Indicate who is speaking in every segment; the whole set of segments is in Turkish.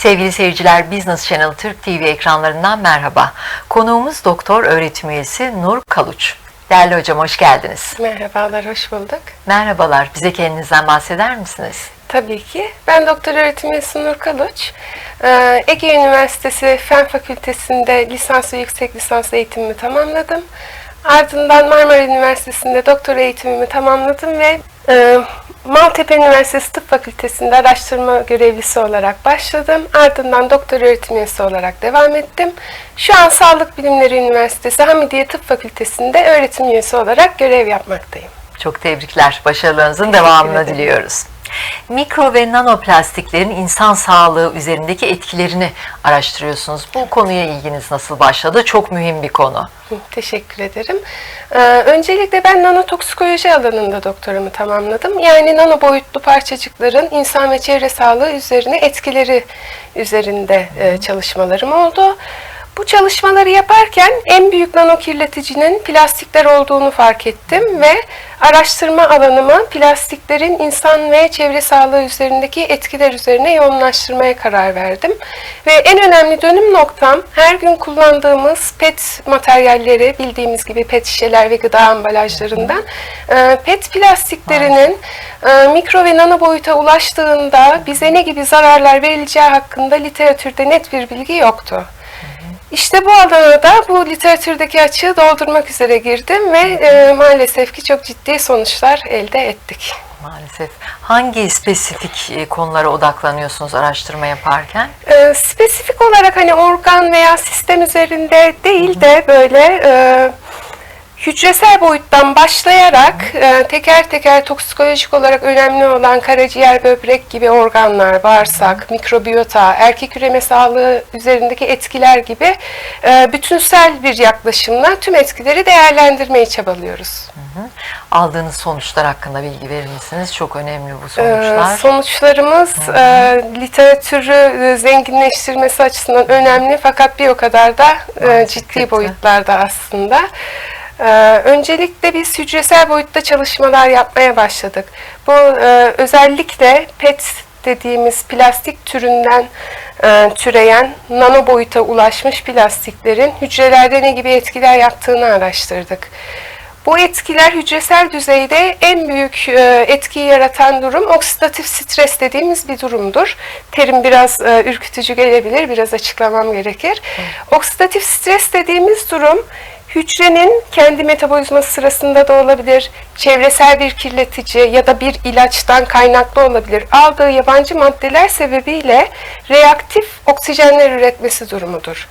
Speaker 1: Sevgili seyirciler, Business Channel Türk TV ekranlarından merhaba. Konuğumuz doktor öğretim üyesi Nur Kaluç. Değerli hocam hoş geldiniz.
Speaker 2: Merhabalar, hoş bulduk.
Speaker 1: Merhabalar, bize kendinizden bahseder misiniz?
Speaker 2: Tabii ki. Ben doktor öğretim üyesi Nur Kaluç. Ee, Ege Üniversitesi Fen Fakültesi'nde lisans ve yüksek lisans eğitimimi tamamladım. Ardından Marmara Üniversitesi'nde doktor eğitimimi tamamladım ve Maltepe Üniversitesi Tıp Fakültesi'nde araştırma görevlisi olarak başladım. Ardından doktor öğretim üyesi olarak devam ettim. Şu an Sağlık Bilimleri Üniversitesi Hamidiye Tıp Fakültesi'nde öğretim üyesi olarak görev yapmaktayım.
Speaker 1: Çok tebrikler, başarılarınızın
Speaker 2: Teşekkür
Speaker 1: devamını
Speaker 2: ederim.
Speaker 1: diliyoruz. Mikro ve nanoplastiklerin insan sağlığı üzerindeki etkilerini araştırıyorsunuz. Bu konuya ilginiz nasıl başladı? Çok mühim bir konu.
Speaker 2: Teşekkür ederim. Ee, öncelikle ben nanotoksikoloji alanında doktoramı tamamladım. Yani nano boyutlu parçacıkların insan ve çevre sağlığı üzerine etkileri üzerinde e, çalışmalarım oldu. Bu çalışmaları yaparken en büyük nano kirleticinin plastikler olduğunu fark ettim ve araştırma alanımı plastiklerin insan ve çevre sağlığı üzerindeki etkiler üzerine yoğunlaştırmaya karar verdim. Ve en önemli dönüm noktam her gün kullandığımız PET materyalleri bildiğimiz gibi PET şişeler ve gıda ambalajlarından e, PET plastiklerinin e, mikro ve nano boyuta ulaştığında bize ne gibi zararlar verileceği hakkında literatürde net bir bilgi yoktu. İşte bu alana da bu literatürdeki açığı doldurmak üzere girdim ve e, maalesef ki çok ciddi sonuçlar elde ettik.
Speaker 1: Maalesef. Hangi spesifik e, konulara odaklanıyorsunuz araştırma yaparken?
Speaker 2: E, spesifik olarak hani organ veya sistem üzerinde değil de böyle e, hücresel boyuttan başlayarak e, teker teker toksikolojik olarak önemli olan karaciğer, böbrek gibi organlar, bağırsak, mikrobiyota, erkek üreme sağlığı üzerindeki etkiler gibi e, bütünsel bir yaklaşımla tüm etkileri değerlendirmeyi çabalıyoruz.
Speaker 1: Aldığınız sonuçlar hakkında bilgi verir misiniz? Çok önemli bu sonuçlar.
Speaker 2: Sonuçlarımız e, literatürü e, zenginleştirmesi açısından önemli fakat bir o kadar da e, ciddi boyutlarda aslında. Ee, öncelikle biz hücresel boyutta çalışmalar yapmaya başladık. Bu e, özellikle PET dediğimiz plastik türünden e, türeyen nano boyuta ulaşmış plastiklerin hücrelerde ne gibi etkiler yaptığını araştırdık. Bu etkiler hücresel düzeyde en büyük e, etkiyi yaratan durum oksidatif stres dediğimiz bir durumdur. Terim biraz ürkütücü gelebilir, biraz açıklamam gerekir. Oksidatif stres dediğimiz durum hücrenin kendi metabolizması sırasında da olabilir, çevresel bir kirletici ya da bir ilaçtan kaynaklı olabilir. Aldığı yabancı maddeler sebebiyle reaktif oksijenler üretmesi durumudur.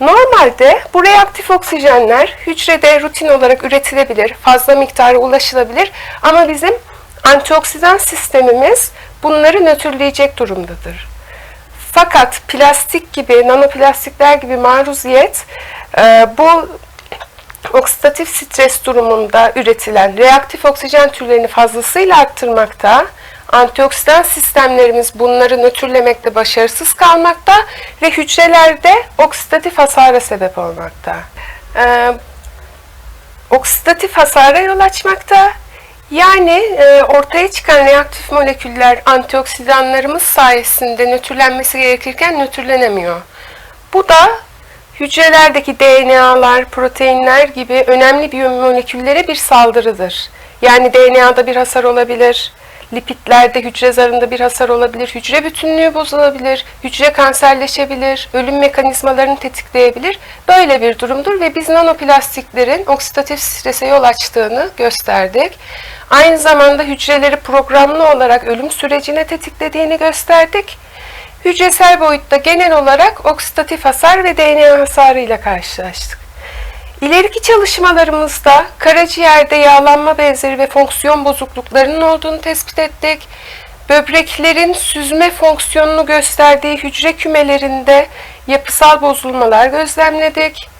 Speaker 2: Normalde bu reaktif oksijenler hücrede rutin olarak üretilebilir, fazla miktarı ulaşılabilir ama bizim antioksidan sistemimiz bunları nötrleyecek durumdadır. Fakat plastik gibi, nanoplastikler gibi maruziyet e, bu oksidatif stres durumunda üretilen reaktif oksijen türlerini fazlasıyla arttırmakta, antioksidan sistemlerimiz bunları nötrlemekte başarısız kalmakta ve hücrelerde oksidatif hasara sebep olmakta. Ee, oksidatif hasara yol açmakta. Yani e, ortaya çıkan reaktif moleküller antioksidanlarımız sayesinde nötrlenmesi gerekirken nötrlenemiyor. Bu da hücrelerdeki DNA'lar, proteinler gibi önemli biyomoleküllere bir saldırıdır. Yani DNA'da bir hasar olabilir, lipidlerde, hücre zarında bir hasar olabilir, hücre bütünlüğü bozulabilir, hücre kanserleşebilir, ölüm mekanizmalarını tetikleyebilir. Böyle bir durumdur ve biz nanoplastiklerin oksidatif strese yol açtığını gösterdik. Aynı zamanda hücreleri programlı olarak ölüm sürecine tetiklediğini gösterdik. Hücresel boyutta genel olarak oksidatif hasar ve DNA hasarı ile karşılaştık. İleriki çalışmalarımızda karaciğerde yağlanma benzeri ve fonksiyon bozukluklarının olduğunu tespit ettik. Böbreklerin süzme fonksiyonunu gösterdiği hücre kümelerinde yapısal bozulmalar gözlemledik.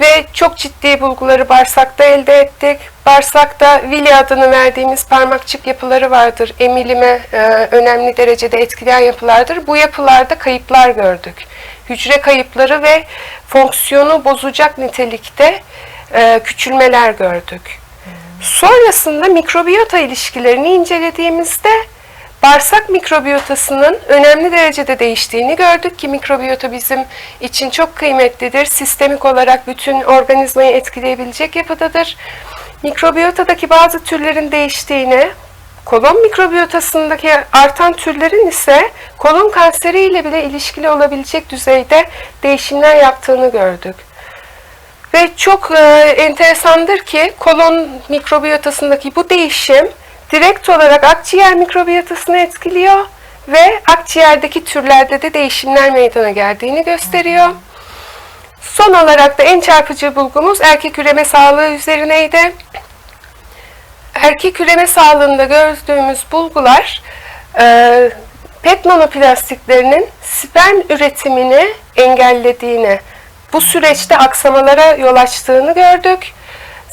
Speaker 2: Ve çok ciddi bulguları bağırsakta elde ettik. Bağırsakta Willi adını verdiğimiz parmakçık yapıları vardır. Emilime e, önemli derecede etkileyen yapılardır. Bu yapılarda kayıplar gördük. Hücre kayıpları ve fonksiyonu bozacak nitelikte e, küçülmeler gördük. Sonrasında mikrobiyota ilişkilerini incelediğimizde bağırsak mikrobiyotasının önemli derecede değiştiğini gördük ki mikrobiyota bizim için çok kıymetlidir. Sistemik olarak bütün organizmayı etkileyebilecek yapıdadır. Mikrobiyotadaki bazı türlerin değiştiğini, kolon mikrobiyotasındaki artan türlerin ise kolon kanseri ile bile ilişkili olabilecek düzeyde değişimler yaptığını gördük. Ve çok e, enteresandır ki kolon mikrobiyotasındaki bu değişim direkt olarak akciğer mikrobiyotasını etkiliyor ve akciğerdeki türlerde de değişimler meydana geldiğini gösteriyor. Son olarak da en çarpıcı bulgumuz erkek üreme sağlığı üzerineydi. Erkek üreme sağlığında gördüğümüz bulgular e, PET nanoplastiklerinin sperm üretimini engellediğini, bu süreçte aksamalara yol açtığını gördük.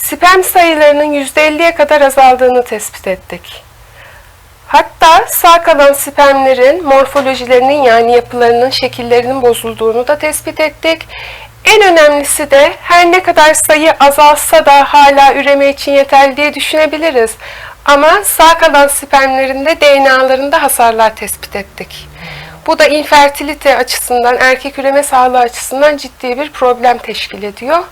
Speaker 2: Sperm sayılarının %50'ye kadar azaldığını tespit ettik. Hatta sağ kalan spermlerin morfolojilerinin yani yapılarının şekillerinin bozulduğunu da tespit ettik. En önemlisi de her ne kadar sayı azalsa da hala üreme için yeterli diye düşünebiliriz. Ama sağ kalan spermlerinde DNA'larında hasarlar tespit ettik. Bu da infertilite açısından, erkek üreme sağlığı açısından ciddi bir problem teşkil ediyor.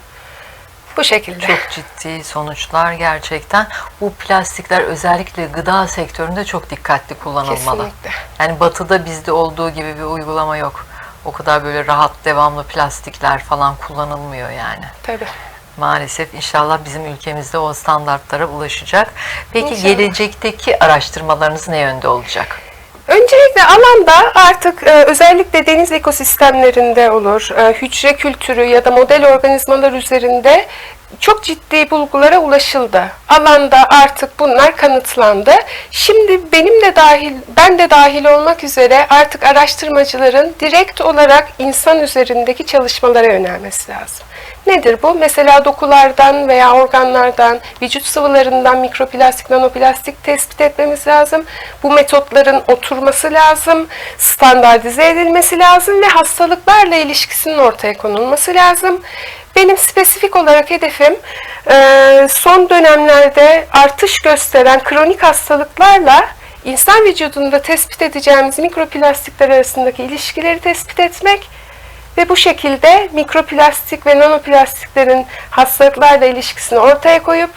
Speaker 2: Bu şekilde.
Speaker 1: Çok ciddi sonuçlar gerçekten. Bu plastikler özellikle gıda sektöründe çok dikkatli kullanılmalı.
Speaker 2: Kesinlikle.
Speaker 1: Yani batıda bizde olduğu gibi bir uygulama yok. O kadar böyle rahat devamlı plastikler falan kullanılmıyor yani.
Speaker 2: Tabii.
Speaker 1: Maalesef inşallah bizim ülkemizde o standartlara ulaşacak. Peki
Speaker 2: İnşallah.
Speaker 1: gelecekteki araştırmalarınız ne yönde olacak?
Speaker 2: Öncelikle alanda artık e, özellikle deniz ekosistemlerinde olur, e, hücre kültürü ya da model organizmalar üzerinde çok ciddi bulgulara ulaşıldı. Alanda artık bunlar kanıtlandı. Şimdi benim de dahil, ben de dahil olmak üzere artık araştırmacıların direkt olarak insan üzerindeki çalışmalara yönelmesi lazım. Nedir bu? Mesela dokulardan veya organlardan, vücut sıvılarından mikroplastik, nanoplastik tespit etmemiz lazım. Bu metotların oturması lazım, standartize edilmesi lazım ve hastalıklarla ilişkisinin ortaya konulması lazım. Benim spesifik olarak hedefim e, son dönemlerde artış gösteren kronik hastalıklarla insan vücudunda tespit edeceğimiz mikroplastikler arasındaki ilişkileri tespit etmek ve bu şekilde mikroplastik ve nanoplastiklerin hastalıklarla ilişkisini ortaya koyup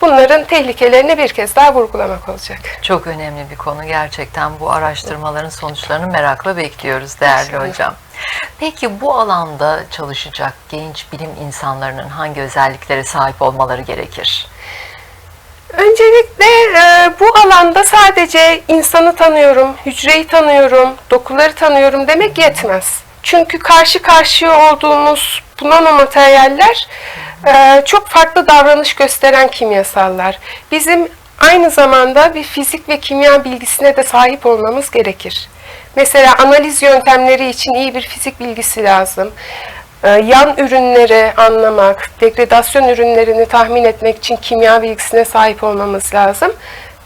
Speaker 2: bunların tehlikelerini bir kez daha vurgulamak olacak.
Speaker 1: Çok önemli bir konu gerçekten. Bu araştırmaların sonuçlarını merakla bekliyoruz değerli
Speaker 2: İnşallah.
Speaker 1: hocam. Peki bu alanda çalışacak genç bilim insanlarının hangi özelliklere sahip olmaları gerekir?
Speaker 2: Öncelikle e, bu alanda sadece insanı tanıyorum, hücreyi tanıyorum, dokuları tanıyorum demek yetmez. Çünkü karşı karşıya olduğumuz bu nanomateryaller e, çok farklı davranış gösteren kimyasallar. Bizim aynı zamanda bir fizik ve kimya bilgisine de sahip olmamız gerekir. Mesela analiz yöntemleri için iyi bir fizik bilgisi lazım. Ee, yan ürünleri anlamak, degradasyon ürünlerini tahmin etmek için kimya bilgisine sahip olmamız lazım.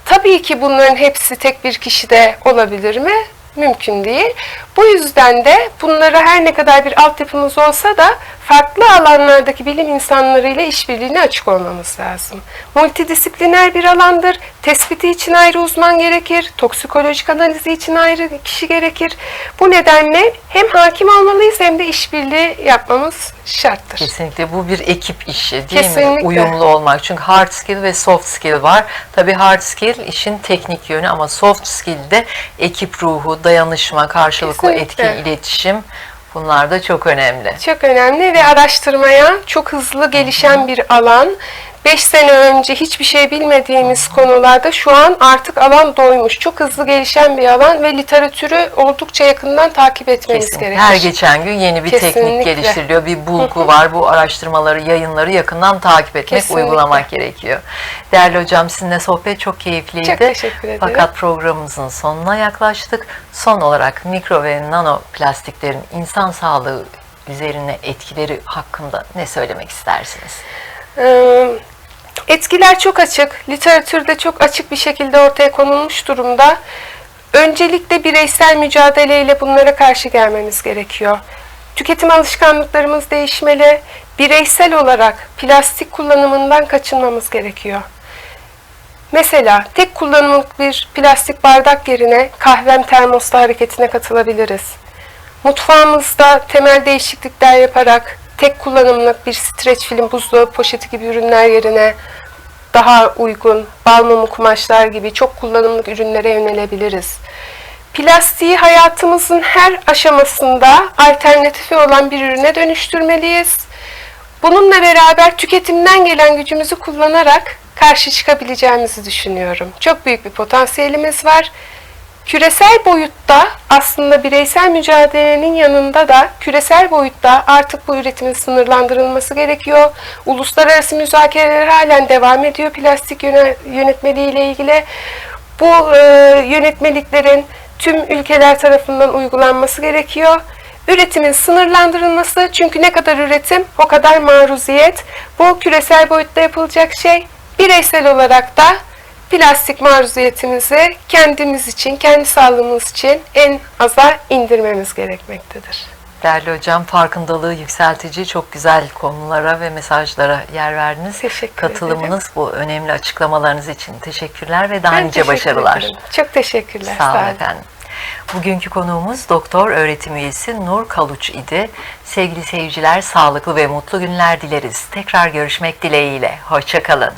Speaker 2: Tabii ki bunların hepsi tek bir kişide olabilir mi? Mümkün değil. Bu yüzden de bunlara her ne kadar bir altyapımız olsa da farklı alanlardaki bilim insanlarıyla işbirliğine açık olmamız lazım. Multidisipliner bir alandır. Tespiti için ayrı uzman gerekir. Toksikolojik analizi için ayrı kişi gerekir. Bu nedenle hem hakim olmalıyız hem de işbirliği yapmamız şarttır.
Speaker 1: Kesinlikle bu bir ekip işi değil mi?
Speaker 2: Kesinlikle.
Speaker 1: Uyumlu olmak. Çünkü hard skill ve soft skill var. Tabii hard skill işin teknik yönü ama soft skill de ekip ruhu, dayanışma, karşılıklı etki,
Speaker 2: Kesinlikle.
Speaker 1: iletişim bunlar da çok önemli.
Speaker 2: Çok önemli ve araştırmaya çok hızlı gelişen bir alan. 5 sene önce hiçbir şey bilmediğimiz konularda şu an artık alan doymuş. Çok hızlı gelişen bir alan ve literatürü oldukça yakından takip etmemiz
Speaker 1: Kesin.
Speaker 2: gerekir.
Speaker 1: Her geçen gün yeni bir teknik
Speaker 2: Kesinlikle.
Speaker 1: geliştiriliyor. Bir bulgu var. Bu araştırmaları, yayınları yakından takip etmek,
Speaker 2: Kesinlikle.
Speaker 1: uygulamak gerekiyor. Değerli hocam sizinle sohbet çok keyifliydi.
Speaker 2: Çok teşekkür ederim.
Speaker 1: Fakat programımızın sonuna yaklaştık. Son olarak mikro ve nano plastiklerin insan sağlığı üzerine etkileri hakkında ne söylemek istersiniz?
Speaker 2: Ee, Etkiler çok açık, literatürde çok açık bir şekilde ortaya konulmuş durumda. Öncelikle bireysel mücadeleyle bunlara karşı gelmemiz gerekiyor. Tüketim alışkanlıklarımız değişmeli. Bireysel olarak plastik kullanımından kaçınmamız gerekiyor. Mesela tek kullanımlık bir plastik bardak yerine kahvem termosta hareketine katılabiliriz. Mutfağımızda temel değişiklikler yaparak tek kullanımlık bir streç film, buzdolabı poşeti gibi ürünler yerine daha uygun bal mumu kumaşlar gibi çok kullanımlık ürünlere yönelebiliriz. Plastiği hayatımızın her aşamasında alternatifi olan bir ürüne dönüştürmeliyiz. Bununla beraber tüketimden gelen gücümüzü kullanarak karşı çıkabileceğimizi düşünüyorum. Çok büyük bir potansiyelimiz var. Küresel boyutta aslında bireysel mücadelenin yanında da küresel boyutta artık bu üretimin sınırlandırılması gerekiyor. Uluslararası müzakereler halen devam ediyor plastik yöne- yönetmeliği ile ilgili. Bu e, yönetmeliklerin tüm ülkeler tarafından uygulanması gerekiyor. Üretimin sınırlandırılması çünkü ne kadar üretim o kadar maruziyet. Bu küresel boyutta yapılacak şey. Bireysel olarak da plastik maruziyetimizi kendimiz için, kendi sağlığımız için en aza indirmemiz gerekmektedir.
Speaker 1: Değerli hocam farkındalığı yükseltici çok güzel konulara ve mesajlara yer verdiniz.
Speaker 2: Teşekkür
Speaker 1: Katılımınız bu önemli açıklamalarınız için teşekkürler ve daha
Speaker 2: Ben
Speaker 1: nice başarılar.
Speaker 2: ederim. Çok teşekkürler.
Speaker 1: Sağ
Speaker 2: olun.
Speaker 1: efendim. Bugünkü konuğumuz doktor öğretim üyesi Nur Kaluç idi. Sevgili seyirciler sağlıklı ve mutlu günler dileriz. Tekrar görüşmek dileğiyle. Hoşçakalın.